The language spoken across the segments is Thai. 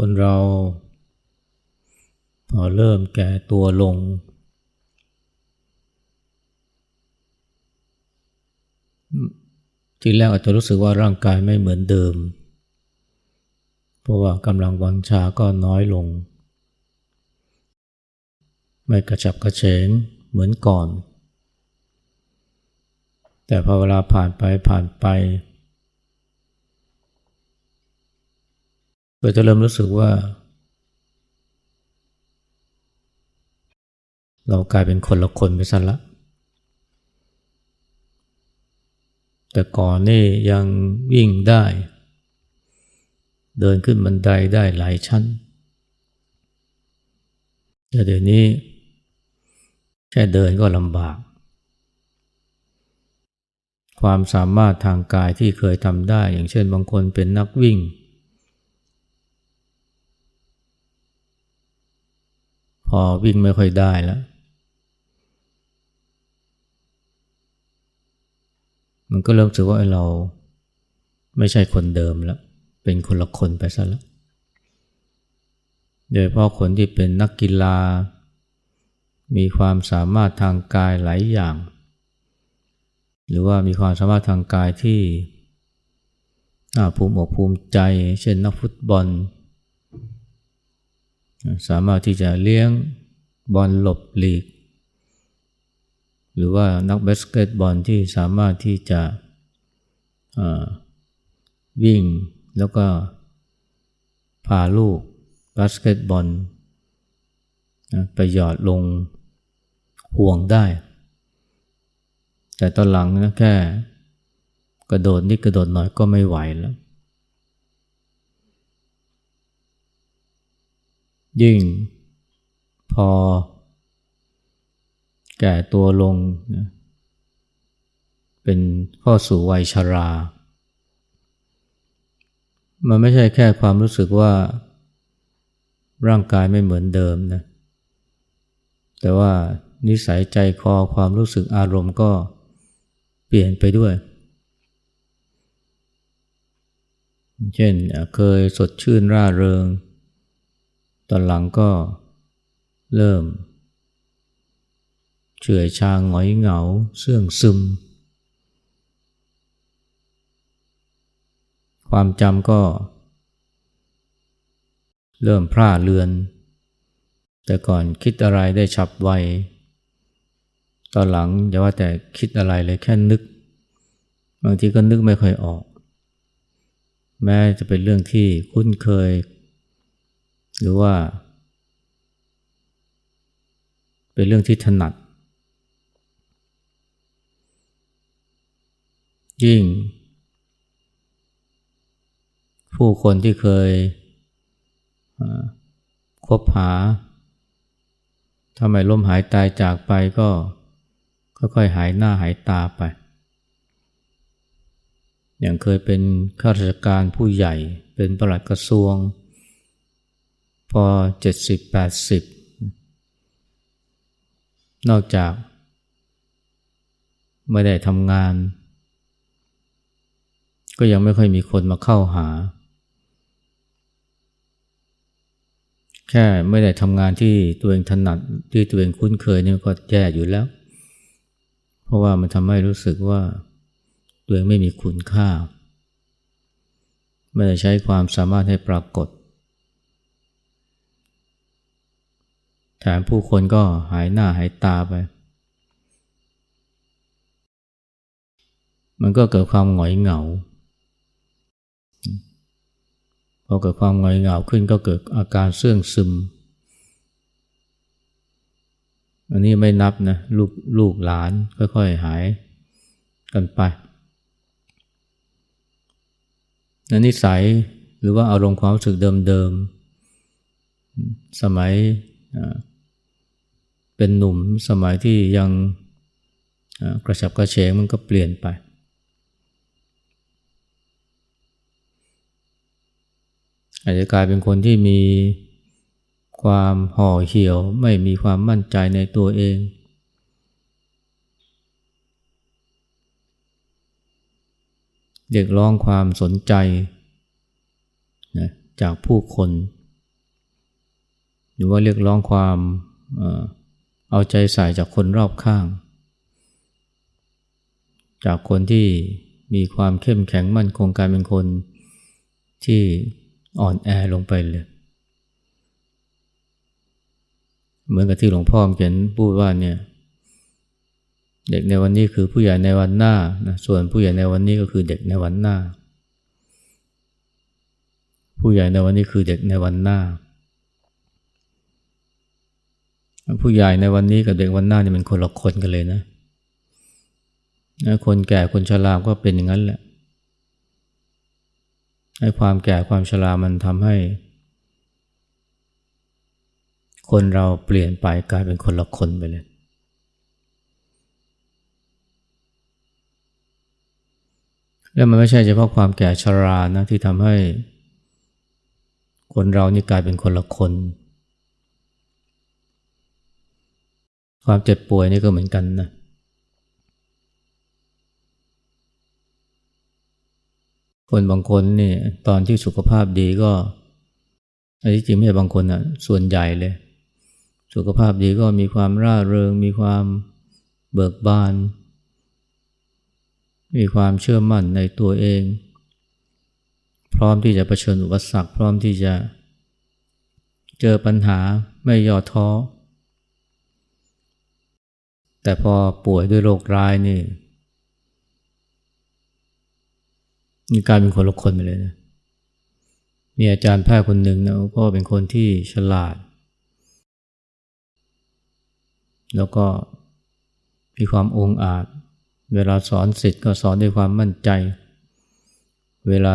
คนเราพอเริ่มแก่ตัวลง ทีแรกอาจจะรู้สึกว่าร่างกายไม่เหมือนเดิม เพราะว่ากำลังวังชาก็น้อยลง ไม่กระฉับกระเฉงเหมือนก่อน แต่พอเวลาผ่านไปผ่านไป ก็จะเริ่มรู้สึกว่า เรากลายเป็นคนละคนไปซะละ แต่ก่อนนี่ยังวิ่งได้ เดินขึ้นบันไดได้หลายชั้น แต่เดี๋ยวนี้ แค่เดินก็ลำบาก ความสามารถทางกายที่เคยทำได้ อย่างเช่นบางคนเป็นนักวิ่ง พอวิ่งไม่ค่อยได้แล้วมันก็เริ่มรู้สึกว่าเราไม่ใช่คนเดิมแล้ว เป็นคนละคนไปซะแล้วโดยเพราะคนที่เป็นนักกีฬา มีความสามารถทางกายหลายอย่าง หรือว่ามีความสามารถทางกายที่ภูมิอกภูมิใจ เช่นนักฟุตบอล สามารถที่จะเลี้ยงบอลหลบหลีก หรือว่านักบาสเกตบอลที่สามารถที่จะวิ่งแล้วก็พาลูกบาสเกตบอลไปหยอดลงห่วงได้ แต่ตอนหลังนะแค่กระโดดนิดกระโดดหน่อยก็ไม่ไหวแล้ว ยิ่งพอแก่ตัวลงนะเป็นข้อสู่วัยชรา มันไม่ใช่แค่ความรู้สึกว่าร่างกายไม่เหมือนเดิมนะ แต่ว่านิสัยใจคอความรู้สึกอารมณ์ก็เปลี่ยนไปด้วย เช่นเคยสดชื่นร่าเริง ตอนหลังก็เริ่ม เฉื่อยชาหงอยเหงา เสื่องซึม ความจำก็ เริ่มพร่าเลือน แต่ก่อนคิดอะไรได้ฉับไว ตอนหลังอย่าว่าแต่คิดอะไรเลยแค่นึก บางทีก็นึกไม่ค่อยออก แม้จะเป็นเรื่องที่คุ้นเคย หรือว่า เป็นเรื่องที่ถนัด ยิ่ง ผู้คนที่เคยคบหาทำไมล้มหายตายจากไปก็ค่อยๆหายหน้าหายตาไป อย่างเคยเป็นข้าราชการผู้ใหญ่ เป็นประหลัดกระทรวง พอเจ็ดสิบแปดสิบนอกจาก ไม่ได้ทำงาน ก็ยังไม่ค่อยมีคนมาเข้าหา แค่ไม่ได้ทำงานที่ตัวเองถนัดที่ตัวเองคุ้นเคยนี่ก็แย่อยู่แล้ว เพราะว่ามันทำให้รู้สึกว่า ตัวเองไม่มีคุณค่า ไม่ได้ใช้ความสามารถให้ปรากฏ แถมผู้คนก็หายหน้าหายตาไป มันก็เกิดความหงอยเหงา พอเกิดความหงอยเหงาขึ้นก็เกิดอาการเสื่องซึม อันนี้ไม่นับนะลูกลูกหลานค่อยๆหายกันไปนนิสัยหรือว่าอารมณ์ความรู้สึกเดิมๆ สมัย เป็นหนุ่มสมัยที่ยังกระฉับกระเฉงมันก็เปลี่ยนไป อาจจะกลายเป็นคนที่มีความห่อเหี่ยวไม่มีความมั่นใจในตัวเอง เด็กร้องความสนใจนะจากผู้คน หรือว่าเรียกร้องความเอาใจใส่จากคนรอบข้าง จากคนที่มีความเข้มแข็งมั่นคงกลายเป็นคนที่อ่อนแอลงไปเลย เหมือนกับที่หลวงพ่อเขียนพูดว่าเนี่ย เด็กในวันนี้คือผู้ใหญ่ในวันหน้านะส่วนผู้ใหญ่ในวันนี้ก็คือเด็กในวันหน้า ผู้ใหญ่ในวันนี้คือเด็กในวันหน้า ผู้ใหญ่ในวันนี้กับเด็กวันหน้านี่มันคนละคนกันเลยนะคนแก่คนชราก็เป็นอย่างนั้นแหละให้ความแก่ความชรามันทำให้ คนเราเปลี่ยนไปกลายเป็นคนละคนไปเลยแล้วมันไม่ใช่เฉพาะความแก่ชรานะที่ทำให้ คนเรานี่กลายเป็นคนละคน ความเจ็บป่วยนี่ก็เหมือนกันนะคนบางคนนี่ตอนที่สุขภาพดีก็อันที่จริงไม่ใช่บางคนอะส่วนใหญ่เลย สุขภาพดีก็มีความร่าเริง มีความเบิกบาน มีความเชื่อมั่นในตัวเอง พร้อมที่จะะเผชิญอุปสรรคพร้อมที่จะเจอปัญหาไม่ย่อท้อ แต่พอป่วยด้วยโรคร้ายนี่มีกลารเป็นคนละคนไปเลยนะมีอาจารย์แพทย์คนหนึ่งนะก็เป็นคนที่ฉลาด แล้วก็มีความองอาจ เวลาสอนสิทธิ์ก็สอนด้วยความมั่นใจ เวลา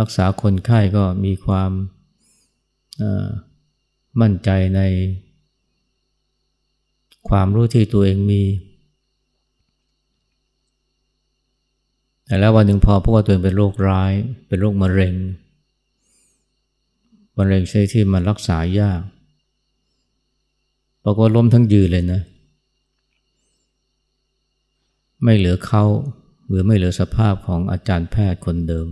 รักษาคนไข้ก็มีความมั่นใจใน ความรู้ที่ตัวเองมี แต่แล้ววันหนึ่งพอพบว่าตัวเองเป็นโรคร้าย เป็นโรคมะเร็งมะเร็งใช่ที่มันรักษายากบอกว่าล้มทั้งยืนเลยนะ ไม่เหลือเขาหรือไม่เหลือสภาพของอาจารย์แพทย์คนเดิม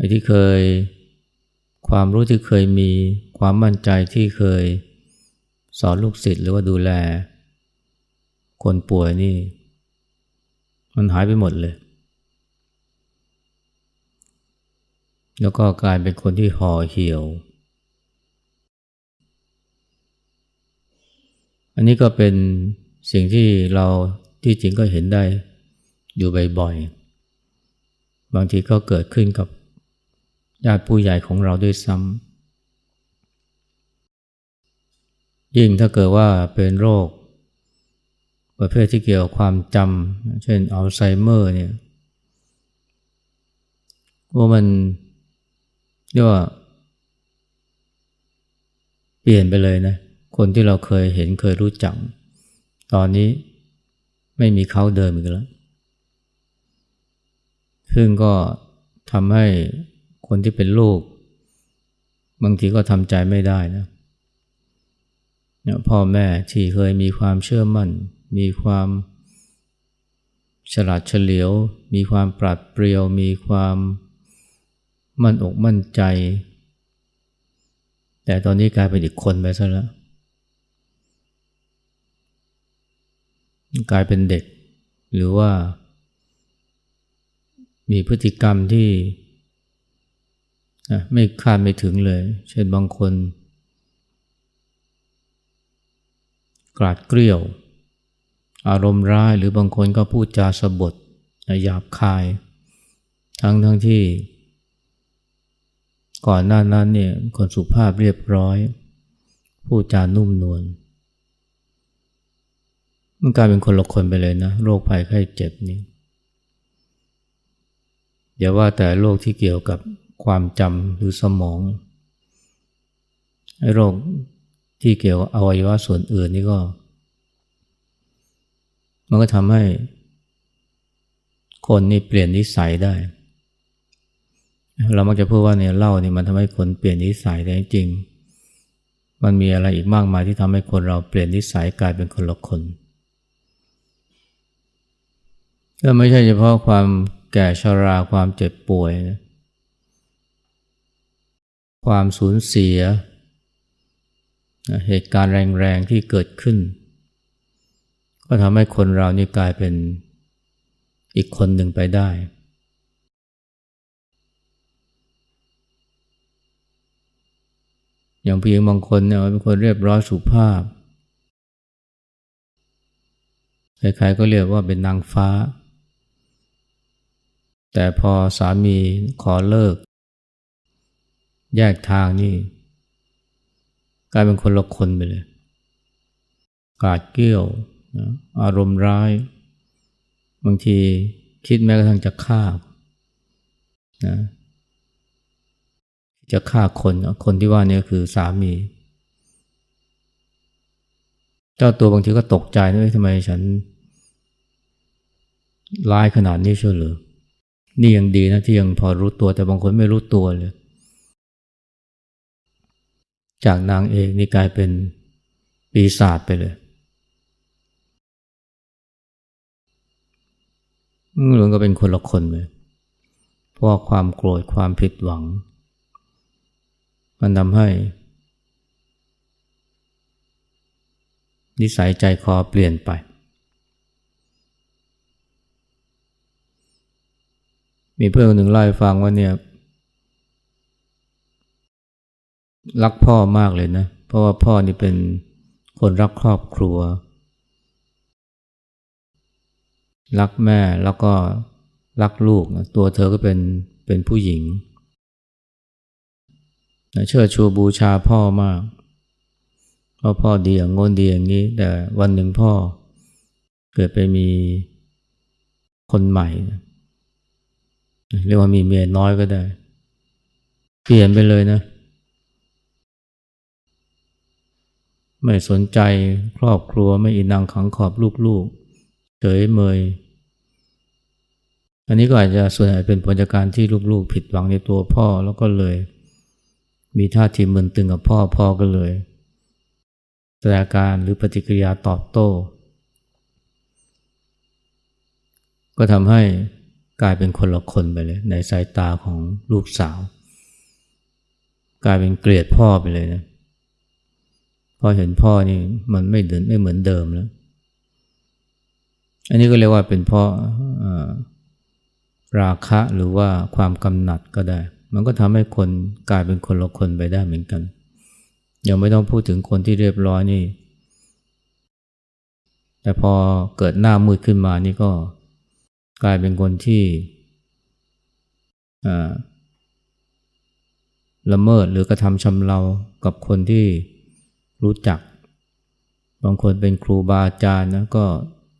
ไอ้ที่เคย ความรู้ที่เคยมีความมั่นใจที่เคยสอนลูกศิษย์หรือว่าดูแล คนป่วยนี่ มันหายไปหมดเลย แล้วก็กลายเป็นคนที่ห่อเหี่ยว อันนี้ก็เป็นสิ่งที่เราที่จริงก็เห็นได้อยู่บ่อยๆ บางทีก็เกิดขึ้นกับ ญาติผู้ใหญ่ของเราด้วยซ้ำยิ่งถ้าเกิดว่าเป็นโรค ประเภทที่เกี่ยวกับความจำเช่นอัลไซเมอร์เนี่ยว่ามันเรียกว่าเปลี่ยนไปเลยนะ คนที่เราเคยเห็นเคยรู้จัก ตอนนี้ไม่มีเขาเดิมอีกแล้ว ซึ่งก็ทำให้ คนที่เป็นลูก บางทีก็ทำใจไม่ได้นะพ่อแม่ที่เคยมีความเชื่อมั่น มีความฉลาดเฉลียว มีความปราดเปรียว มีความมั่นอกมั่นใจ แต่ตอนนี้กลายเป็นอีกคนไปซะแล้ว กลายเป็นเด็ก หรือว่า มีพฤติกรรมที่ ไม่คาดไม่ถึงเลย เช่นบางคน กราดเกลี้ยว อารมณ์ร้ายหรือบางคนก็พูดจาสบทหยาบคาย ทั้งทั้งที่ ก่อนหน้านั้นเนี่ยคนสุภาพเรียบร้อย พูดจานุ่มนวลมันกลายเป็นคนละคนไปเลยนะ โรคภัยไข้เจ็บนี้อย่าว่าแต่โรคที่เกี่ยวกับ ความจำหรือสมองไอ้โรคที่เกี่ยวกับอวัยวะส่วนอื่นนี่ก็ มันก็ทำให้ คนนี่เปลี่ยนนิสัยได้ เรามักจะพูดว่าเนี่ยเล่าเนี่ยมันทำให้คนเปลี่ยนนิสัยแต่จริง มันมีอะไรอีกมากมายที่ทำให้คนเราเปลี่ยนนิสัยกลายเป็นคนละคนก็ไม่ใช่เฉพาะความแก่ชราความเจ็บป่วยนะ ความสูญเสีย เหตุการณ์แรงๆที่เกิดขึ้น ก็ทำให้คนเรานี่กลายเป็นอีกคนหนึ่งไปได้ อย่างผู้หญิงบางคนเนี่ยเป็นคนเรียบร้อยสุภาพใครๆก็เรียกว่าเป็นนางฟ้า แต่พอสามีขอเลิก แยกทางนี่กลายเป็นคนละคนไปเลย กาดเกี้ยวนะอารมณ์ร้าย บางทีคิดแม้กระทั่งจะฆ่านะจะฆ่าคนคนที่ว่านี่คือสามี เจ้าตัวบางทีก็ตกใจนะทำไมฉันร้ายขนาดนี้เชียวหรือนี่ยังดีนะที่ยังพอรู้ตัวแต่บางคนไม่รู้ตัวเลย จากนางเอกนี่กลายเป็นปีศาจไปเลย หลวงก็เป็นคนละคนเลยเพราะความโกรธความผิดหวัง มันทำให้ นิสัยใจคอเปลี่ยนไปมีเพื่อนคนหนึ่งเล่าให้ฟังว่าเนี่ย รักพ่อมากเลยนะ เพราะว่าพ่อนี่เป็นคนรักครอบครัว รักแม่แล้วก็รักลูกนะตัวเธอก็เป็นเป็นผู้หญิงเชื่อชูบูชาพ่อมากเพราะพ่อดีอย่างงนดีอย่างนี้ แต่วันหนึ่งพ่อ เกิดไปมีคนใหม่ เรียกว่ามีเมียน้อยก็ได้ เปลี่ยนไปเลยนะ ไม่สนใจครอบครัวไม่อินังขังขอบลูกๆ เฉยเมย อันนี้ก็อาจจะส่วนใหญ่เป็นผลจากการที่ลูกๆ ผิดหวังในตัวพ่อแล้วก็เลย มีท่าทีมึนตึงกับพ่อพ่อก็เลยแสดงการหรือปฏิกิริยาตอบโต้ ก็ทำให้กลายเป็นคนละคนไปเลย ในสายตาของลูกสาว กลายเป็นเกลียดพ่อไปเลยนะ พอเห็นพ่อนี่มันไม่เดินไม่เหมือนเดิมแล้ว อันนี้ก็เรียกว่าเป็นเพราะราคะหรือว่าความกำหนัดก็ได้ มันก็ทำให้คนกลายเป็นคนละคนไปได้เหมือนกันยังไม่ต้องพูดถึงคนที่เรียบร้อยนี่ แต่พอเกิดหน้ามืดขึ้นมานี่ก็กลายเป็นคนที่ละเมิดหรือกระทำชำเรากับคนที่ รู้จัก บางคนเป็นครูบาอาจารย์นะก็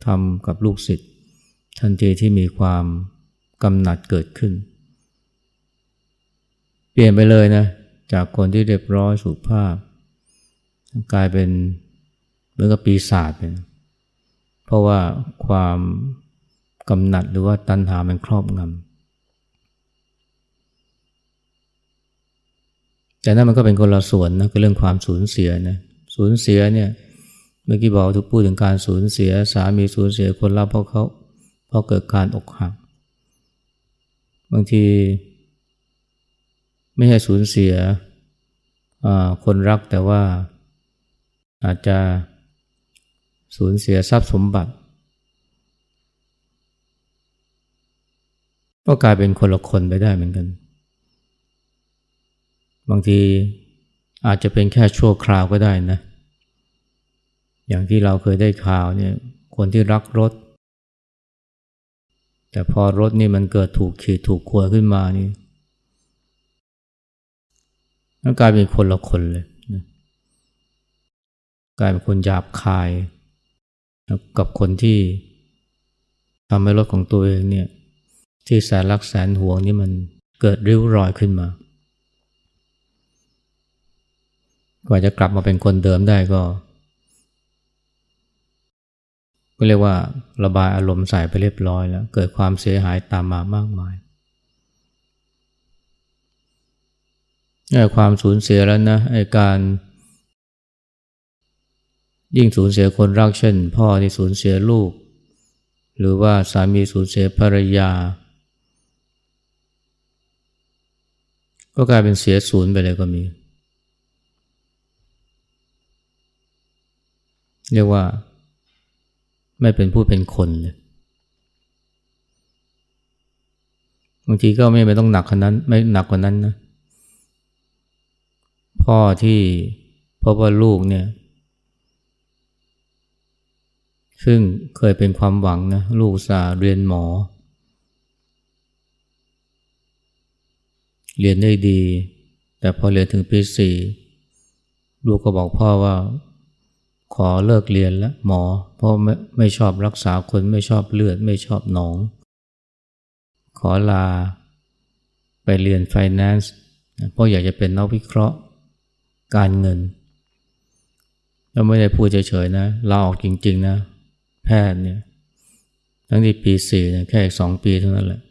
ทำกับลูกศิษย์ทันทีที่มีความกำหนัดเกิดขึ้น เปลี่ยนไปเลยนะ จากคนที่เรียบร้อยสุภาพ กลายเป็นเหมือนกับปีศาจไปเพราะว่าความกำหนัดหรือว่าตัณหามันครอบงำแต่นั่นมันก็เป็นคนละส่วนนะก็เรื่องความสูญเสียนะ สูญเสียเนี่ยเมื่อกี้บอกทุกพูดถึงการสูญเสียสามีสูญเสียคนรักเพราะเขาเพราะเกิดการอกหัก บางทีไม่ใช่สูญเสียคนรักแต่ว่าอาจจะสูญเสียทรัพย์สมบัติ ก็กลายเป็นคนละคนไปได้เหมือนกัน บางที อาจจะเป็นแค่ชั่วคราวก็ได้นะ อย่างที่เราเคยได้ข่าวเนี่ย คนที่รักรถ แต่พอรถนี่มันเกิดถูกขีดถูกขวขึ้นมานี่มันกลายเป็นคนละคนเลยกลายเป็นคนหยาบคาย กับคนที่ทำให้รถของตัวเองเนี่ย ที่แสนรักแสนห่วงนี่มันเกิดริ้วรอยขึ้นมา ก ว่าจะกลับมาเป็นคนเดิมได้ก็ก็เรียกว่าระบายอารมณ์ใส่ไปเรียบร้อยแล้ว เกิดความเสียหายตามมามากมายนี่ความสูญเสียแล้วนะไอ้การ ยิ่งสูญเสียคนรักเช่น พ่อที่สูญเสียลูก หรือว่าสามีสูญเสียภรรยา ก็กลายเป็นเสียศูนย์ไปเลยก็มี เรียกว่าไม่เป็นผู้เป็นคนเลยบางทีก็ไม่ไปต้องหนักขนาดนั้นไม่หนักกว่านั้นนะพ่อที่พบว่าลูกเนี่ย ซึ่งเคยเป็นความหวังนะลูกสาเรียนหมอ เรียนได้ดี แต่พอเรียนถึงปีสี่ลูกก็บอกพ่อว่า ขอเลิกเรียนแล้วหมอ เพราะไม่ไม่ชอบรักษาคนไม่ชอบเลือดไม่ชอบหนอง ขอลาไปเรียนไฟแนนซ์เพราะอยากจะเป็นนักวิเคราะห์การเงินแล้วไม่ได้พูดเฉยๆนะลาออกจริงๆนะ แพทย์เนี่ยทั้งที่ปีสี่เนี่ยแค่สองปีเท่านั้นแหละ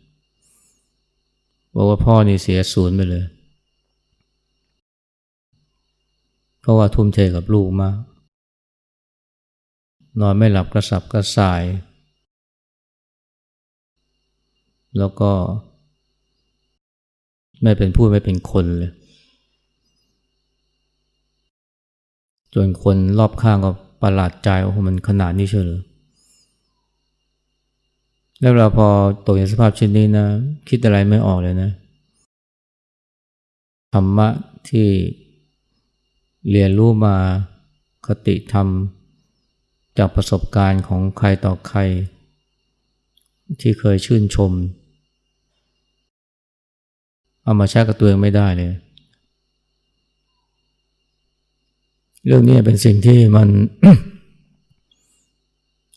บอกว่าพ่อนี่เสียศูนย์ไปเลย เพราะว่าทุ่มเทกับลูกมาก นอนไม่หลับกระสับกระส่าย แล้วก็ ไม่เป็นผู้ไม่เป็นคนเลยจนคนรอบข้างก็ประหลาดใจว่ามันขนาดนี้เชียวหรือแล้วเราพอตกในสภาพเช่นนี้นะ คิดอะไรไม่ออกเลยนะธรรมะที่เรียนรู้มาคติธรรม จากประสบการณ์ของใครต่อใคร ที่เคยชื่นชม เอามาใช้กับตัวเองไม่ได้เลย เรื่องนี้เป็นสิ่งที่มัน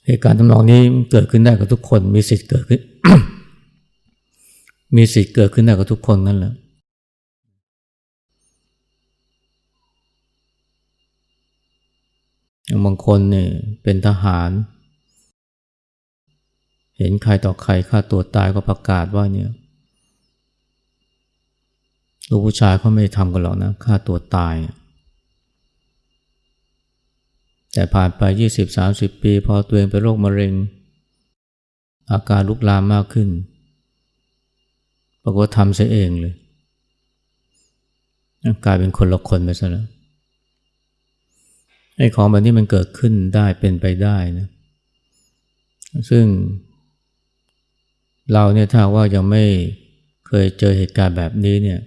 เหตุการณ์ทำนองนี้เกิดขึ้นได้กับทุกคน มีสิทธิ์เกิดขึ้น มีสิทธิ์เกิดขึ้นได้กับทุกคนนั่นแหละอย่าง บางคนเนี่ยเป็นทหาร เห็นใครต่อใครฆ่าตัวตายก็ประกาศว่าเนี่ยลูกผู้ชายเขาไม่ทำกันหรอกนะฆ่าตัวตาย แต่ผ่านไป 20-30 ปี พอตัวเองเป็นโรคมะเร็ง อาการลุกลามมากขึ้นปรากฏทำเสียเองเลย กลายเป็นคนละคนไปซะแล้ว ไอ้ของแบบนี้มันเกิดขึ้นได้เป็นไปได้นะซึ่ง เราเนี่ยถ้าว่ายังไม่เคยเจอเหตุการณ์แบบนี้เนี่ย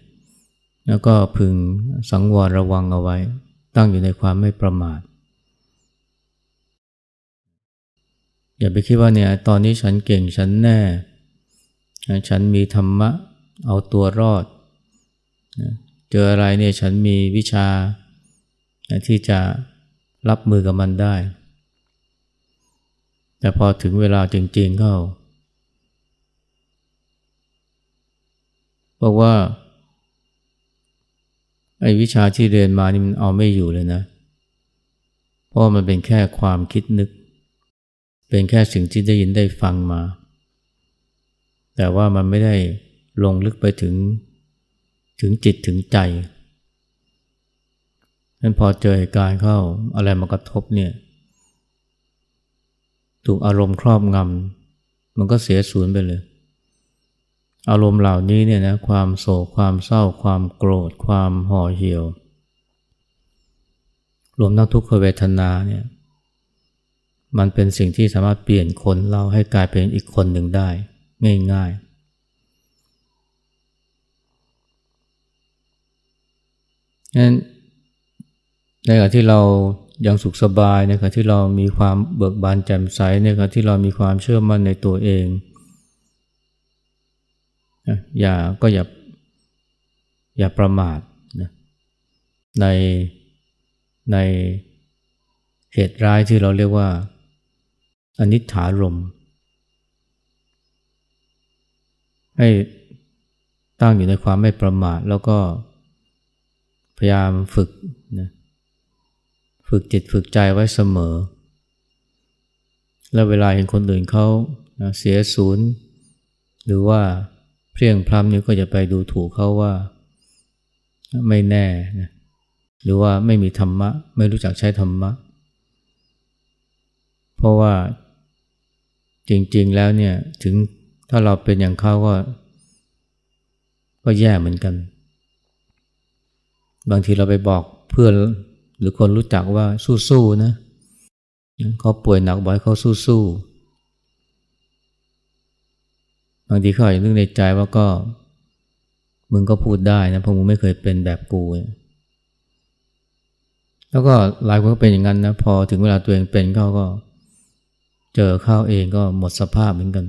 แล้วก็พึงสังวรระวังเอาไว้ ตั้งอยู่ในความไม่ประมาทอย่าไปคิดว่าเนี่ยตอนนี้ฉันเก่งฉันแน่ ฉันมีธรรมะเอาตัวรอด เจออะไรเนี่ยฉันมีวิชาที่จะ รับมือกับมันได้ แต่พอถึงเวลาจริงๆเข้าบอกว่า ไอ้วิชาที่เรียนมานี่มันเอาไม่อยู่เลยนะ เพราะมันเป็นแค่ความคิดนึก เป็นแค่สิ่งที่ได้ยินได้ฟังมา แต่ว่ามันไม่ได้ลงลึกไปถึงถึงจิตถึงใจ นั้นพอเจอเหตุการณ์เข้าอะไรมากระทบเนี่ย ถูกอารมณ์ครอบงำมันก็เสียสูญไปเลย อารมณ์เหล่านี้เนี่ยนะความโศกความเศร้า ความโกรธ ความห่อเหี่ยว รวมทั้งทุกขเวทนาเนี่ยมันเป็นสิ่งที่สามารถเปลี่ยนคนเราให้กลายเป็นอีกคนหนึ่งได้ ง่าย ๆ งั้น ในขณะที่เรายังสุขสบายในขณะที่เรามีความเบิกบานแจ่มใสในขณะที่เรามีความเชื่อมั่นในตัวเองอย่าก็อย่าอย่าประมาทนะในในเหตุร้ายที่เราเรียกว่าอนิจฐารมให้ตั้งอยู่ในความไม่ประมาทแล้วก็พยายามฝึกนะ ฝึกจิตฝึกใจไว้เสมอ แล้วเวลาเห็นคนอื่นเขาเสียศูนย์ หรือว่าเพียงพรำนี่ก็จะไปดูถูกเขาว่าไม่แน่นะหรือว่าไม่มีธรรมะ ไม่รู้จักใช้ธรรมะ เพราะว่าจริง ๆ แล้วเนี่ยถึงถ้าเราเป็นอย่างเขาก็ ก็แย่เหมือนกัน บางทีเราไปบอกเพื่อน หรือคนรู้จักว่าสู้ๆนะเขาป่วยหนักบ่อยเขาสู้ๆบางทีเขาอาจจะนึกในใจว่าก็ มึงก็พูดได้นะเพราะมึงไม่เคยเป็นแบบกู แล้วก็หลายคนก็เป็นอย่างนั้นนะพอถึงเวลาตัวเองเป็นเขาก็ เจอเข้าเองก็หมดสภาพเหมือนกัน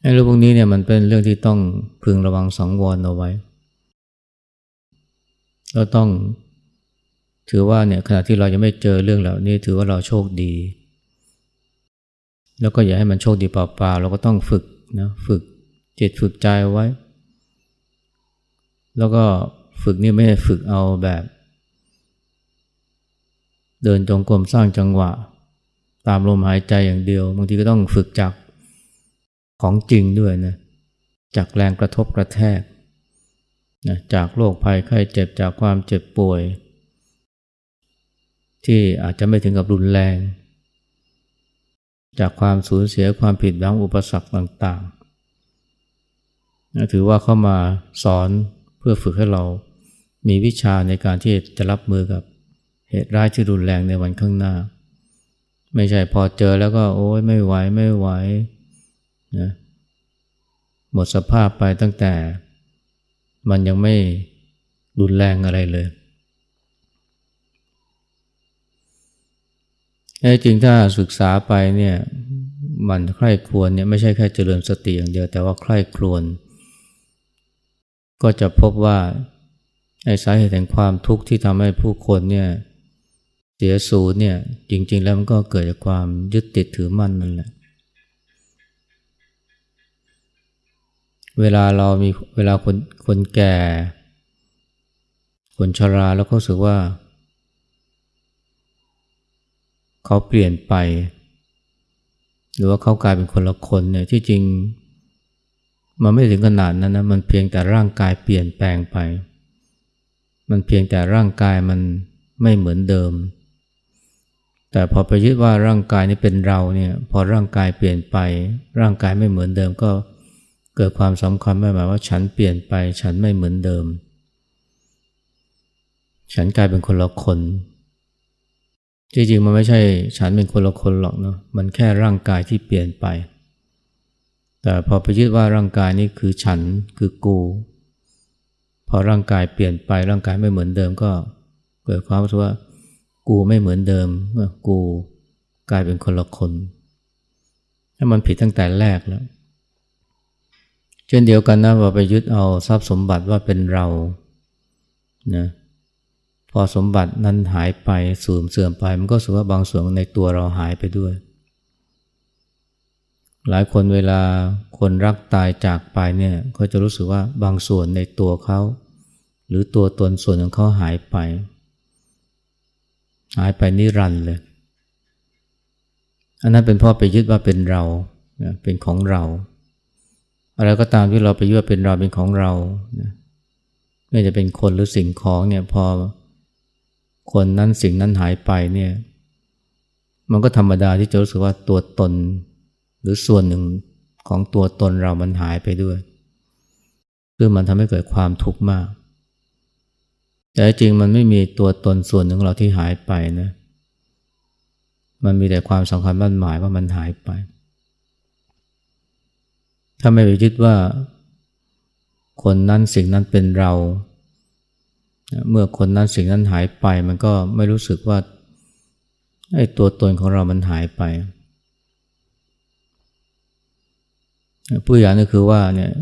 ไอ้เรื่องพวกนี้เนี่ยมันเป็นเรื่องที่ต้องพึงระวังสังวรเอาไว้ เราต้อง ถือว่าเนี่ยขณะที่เรายังไม่เจอเรื่องเหล่านี้ถือว่าเราโชคดี แล้วก็อย่าให้มันโชคดีเปล่าๆเราก็ต้องฝึกนะฝึกจิตฝึกใจไว้ แล้วก็ฝึกนี่ไม่ได้ฝึกเอาแบบ เดินจงกรมสร้างจังหวะ ตามลมหายใจอย่างเดียว บางทีก็ต้องฝึกจากของจริงด้วยนะจากแรงกระทบกระแทกนะจากโรคภัยไข้เจ็บจากความเจ็บป่วย ที่อาจจะไม่ถึงกับรุนแรง จากความสูญเสียความผิดหวังอุปสรรคต่างๆ ถือว่าเข้ามาสอนเพื่อฝึกให้เรามีวิชาในการที่จะรับมือกับเหตุร้ายที่รุนแรงในวันข้างหน้า ไม่ใช่พอเจอแล้วก็โอ้ยไม่ไหวไม่ไหวนะหมดสภาพไปตั้งแต่มันยังไม่รุนแรงอะไรเลยแท้ จริงถ้าศึกษาไปเนี่ยมันใคร่ครวญเนี่ยไม่ใช่แค่เจริญสติอย่างเดียว แต่ว่าใคร่ครวญก็จะพบว่าไอ้สาเหตุแห่งความทุกข์ที่ทำให้ผู้คนเนี่ยเสียสูญเนี่ยจริง ๆ แล้วมันก็เกิดจากความยึดติดถือมั่นนั่นแหละ เวลาเรามีเวลาคนคนแก่ คนชราแล้วเขาสึกว่า เขาเปลี่ยนไป หรือว่าเขากลายเป็นคนละคนเนี่ยที่จริง มันไม่ถึงขนาดนั้นนะมันเพียงแต่ร่างกายเปลี่ยนแปลงไป มันเพียงแต่ร่างกายมันไม่เหมือนเดิม แต่พอไปยึดว่าร่างกายนี้เป็นเราเนี่ยพอร่างกายเปลี่ยนไป ร่างกายไม่เหมือนเดิมก็เกิดความสำคัญไม่หมายว่าฉันเปลี่ยนไปฉันไม่เหมือนเดิม ฉันกลายเป็นคนละคน จริงๆมันไม่ใช่ฉันเป็นคนละคนหรอกเนาะมันแค่ร่างกายที่เปลี่ยนไป แต่พอไปยึดว่าร่างกายนี้คือฉันคือกู พอร่างกายเปลี่ยนไปร่างกายไม่เหมือนเดิมก็เกิดความรู้สึกว่า กูไม่เหมือนเดิมกูกลายเป็นคนละคนถ้ามันผิดตั้งแต่แรกแล้วเช่นเดียวกันนะว่าไปยึดเอาทรัพย์สมบัติว่าเป็นเรานะ พอสมบัตินั้นหายไปสูญเสื่อมไป มันก็สุว่าบางส่วนในตัวเราหายไปด้วย หลายคนเวลาคนรักตายจากไปเนี่ยเขาจะรู้สึกว่าบางส่วนในตัวเขาหรือตัวตนส่วนของเขาหายไป หายไปนิรันด์เลยอันนั้นเป็นพราะไปยึดว่าเป็นเราเป็นของเรา อะไรก็ตามที่เราไปยึดเป็นเราเป็นของเราไม่จะเป็นคนหรือสิ่งของเนี่ยพอ คนนั้นสิ่งนั้นหายไปเนี่ยมันก็ธรรมดาที่จะรู้สึกว่าตัวตน หรือส่วนหนึ่งของตัวตนเรามันหายไปด้วยคือมันทำให้เกิดความทุกข์มาก แต่จริงมันไม่มีตัวตนส่วนหนึ่งเราที่หายไปนะมันมีแต่ความสำคัญมั่นหมายว่ามันหายไป ถ้าไม่ไปยึดว่า คนนั้นสิ่งนั้นเป็นเรา เมื่อคนนั้นสิ่งนั้นหายไปมันก็ไม่รู้สึกว่าไอ้ตัวตนของเรามันหายไปผู้อย่างนี่คือว่าเนี่ย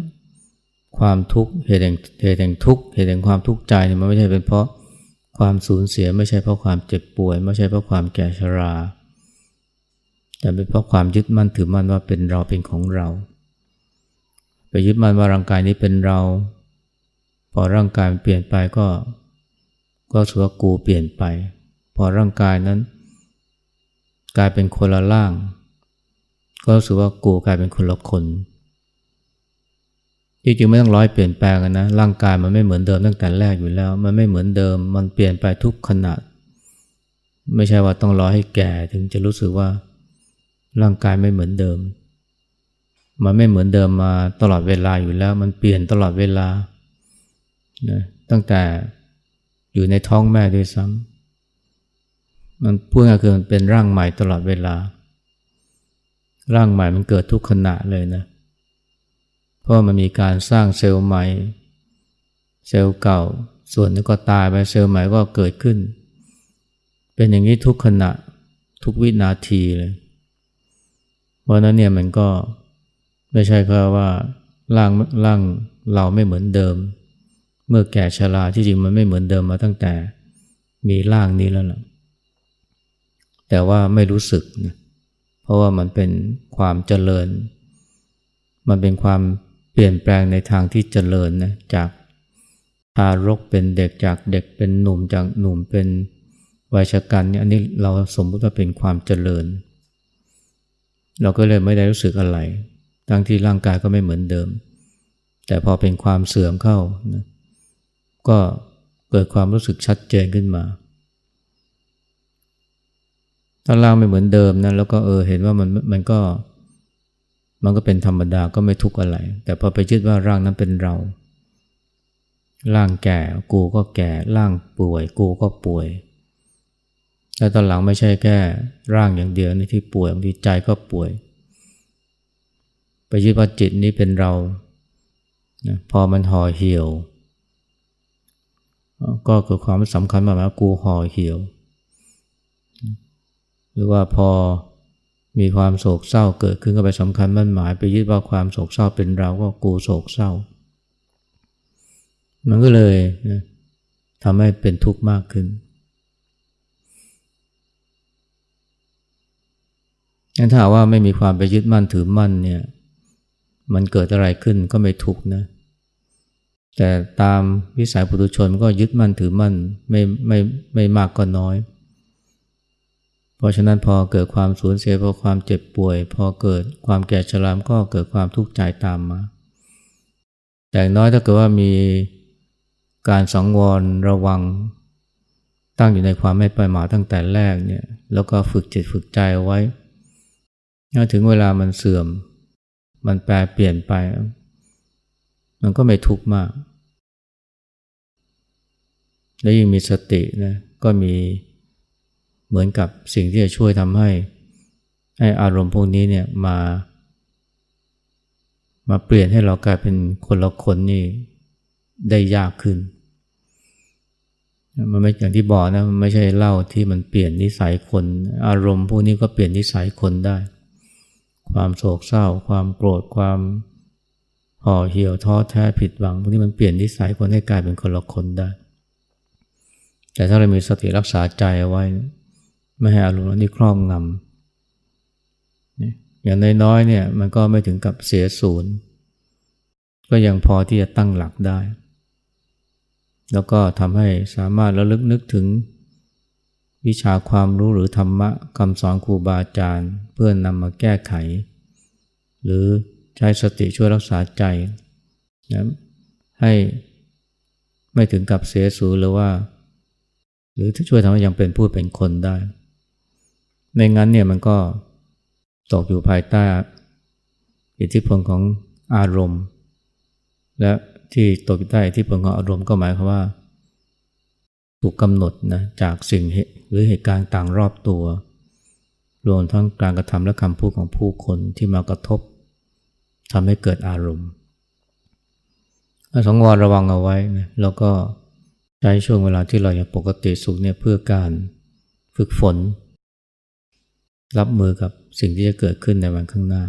ความทุกข์เหตุแห่งเหตุแห่งทุกข์เหตุแห่งความทุกข์ใจเนี่ยมันไม่ใช่เป็นเพราะความสูญเสียไม่ใช่เพราะความเจ็บป่วย ไม่ใช่เพราะความแก่ชรา แต่เป็นเพราะความยึดมั่นถือมั่นว่าเป็นเราเป็นของเรา ไปยึดมั่นว่าร่างกายนี้เป็นเรา พอร่างกายมันเปลี่ยนไปก็ ก็สือว่ากูเปลี่ยนไป พอร่างกายนั้น กลายเป็นคนละร่าง ก็รู้สึกว่ากูกลายเป็นคนละคนจริงๆไม่ต้องร้อยเปลี่ยนแปลงนะร่างกายมันไม่เหมือนเดิมตั้งแต่แรกอยู่แล้ว มันไม่เหมือนเดิม มันเปลี่ยนไปทุกขณะไม่ใช่ว่าต้องรอให้แก่ถึงจะรู้สึกว่า ร่างกายไม่เหมือนเดิม มันไม่เหมือนเดิมมาตลอดเวลาอยู่แล้ว มันเปลี่ยนตลอดเวลา นะตั้งแต่อยู่ในท้องแม่ด้วยซ้ำมันพูดง่ายคือมันเป็นร่างใหม่ตลอดเวลา ร่างใหม่มันเกิดทุกขณะเลยนะ เพราะมันมีการสร้างเซลล์ใหม่ เซลล์เก่า ส่วนนึงก็ตายไปเซลล์ใหม่ก็เกิดขึ้น เป็นอย่างนี้ทุกขณะทุกวินาทีเลยเพราะนั้นเนี่ยมันก็ไม่ใช่แค่ว่าร่างร่างเราไม่เหมือนเดิม เมื่อแก่ชราที่จริงมันไม่เหมือนเดิมมาตั้งแต่มีร่างนี้แล้วล่ะ แต่ว่าไม่รู้สึกนะเพราะว่ามันเป็นความเจริญ มันเป็นความเปลี่ยนแปลงในทางที่เจริญนะจากทารกเป็นเด็กจากเด็กเป็นหนุ่มจากหนุ่มเป็นวัยชกันเนี่ยอันนี้เราสมมติว่าเป็นความเจริญ เราก็เลยไม่ได้รู้สึกอะไร ทั้งที่ร่างกายก็ไม่เหมือนเดิม แต่พอเป็นความเสื่อมเข้านะ ก็เกิดความรู้สึกชัดเจนขึ้นมาถ้าร่างไม่เหมือนเดิมนะแล้วก็เออเห็นว่ามันมันก็มันก็เป็นธรรมดาก็ไม่ทุกข์อะไร แต่พอไปยึดว่าร่างนั้นเป็นเรา ร่างแก่กูก็แก่ ร่างป่วย กูก็ป่วย แล้วตอนหลังไม่ใช่แค่ร่างอย่างเดียวนี่ที่ป่วยบางทีใจก็ป่วย ไปยึดว่าจิตนี้เป็นเรานะพอมันห่อเหี่ยว ก็เกิดความสำคัญมากว่ากูห่อเหี่ยว หรือว่าพอมีความโศกเศร้าเกิดขึ้นก็ไปสำคัญมั่นหมายไปยึดว่าความโศกเศร้าเป็นเราก็กูโศกเศร้า มันก็เลยนะทำให้เป็นทุกข์มากขึ้นงั้นถ้าว่าไม่มีความไปยึดมั่นถือมั่นเนี่ย มันเกิดอะไรขึ้นก็ไม่ทุกข์นะ แต่ตามวิสัยปุถุชนก็ยึดมั่นถือมั่นไม่ไม่ไม่มากก็น้อย เพราะฉะนั้นพอเกิดความสูญเสียพอความเจ็บป่วย พอเกิดความแก่ชรามก็เกิดความทุกข์ใจตามมาแต่น้อยถ้าเกิดว่ามีการสังวรระวัง ตั้งอยู่ในความไม่ประมาทตั้งแต่แรกเนี่ยแล้วก็ฝึกจิตฝึกใจเอาไว้ถึงเวลามันเสื่อม มันแปลเปลี่ยนไป มันก็ไม่ทุกข์มาก และยิ่งมีสตินะก็มีเหมือนกับสิ่งที่จะช่วยทำให้ให้อารมณ์พวกนี้เนี่ยมา มาเปลี่ยนให้เรากลายเป็นคนละคนนี่ได้ยากขึ้น มันไม่อย่างที่บอกนะมันไม่ใช่เล่าที่มันเปลี่ยนนิสัยคน อารมณ์พวกนี้ก็เปลี่ยนนิสัยคนได้ ความโศกเศร้า ความโกรธความห่อเหี่ยวท้อแท้ผิดหวังพวกนี้มันเปลี่ยนนิสัยคนให้กลายเป็นคนละคนได้ แต่ถ้าเรามีสติรักษาใจเอาไว้ ไม่ให้อารมณ์นี้ครอบงำอย่างน้อยๆเนี่ยมันก็ไม่ถึงกับเสียศูนย์ ก็ยังพอที่จะตั้งหลักได้ แล้วก็ทำให้สามารถระลึกนึกถึงวิชาความรู้หรือธรรมะคำสอนครูบาอาจารย์ เพื่อนนำมาแก้ไข หรือใช้สติช่วยรักษาใจนะให้ไม่ถึงกับเสียสูญหรือว่า หรือช่วยทำให้ยังเป็นผู้เป็นคนได้ ไม่งั้นเนี่ยมันก็ตกอยู่ภายใต้อิทธิพลของอารมณ์ และที่ตกอยู่ใต้อิทธิพลของอารมณ์ก็หมายความว่า ถูกกำหนดนะจากสิ่งหรือเหตุการณ์ต่างรอบตัว รวมทั้งการกระทำและคำพูดของผู้คนที่มากระทบทำให้เกิดอารมณ์สองวรระวังเอาไว้นะแล้วก็ ช้ช่วงเวลาที่เรายังปกติสุขเนี่ยเพื่อการฝึกฝน รับมือกับสิ่งที่จะเกิดขึ้นในวันข้างหน้า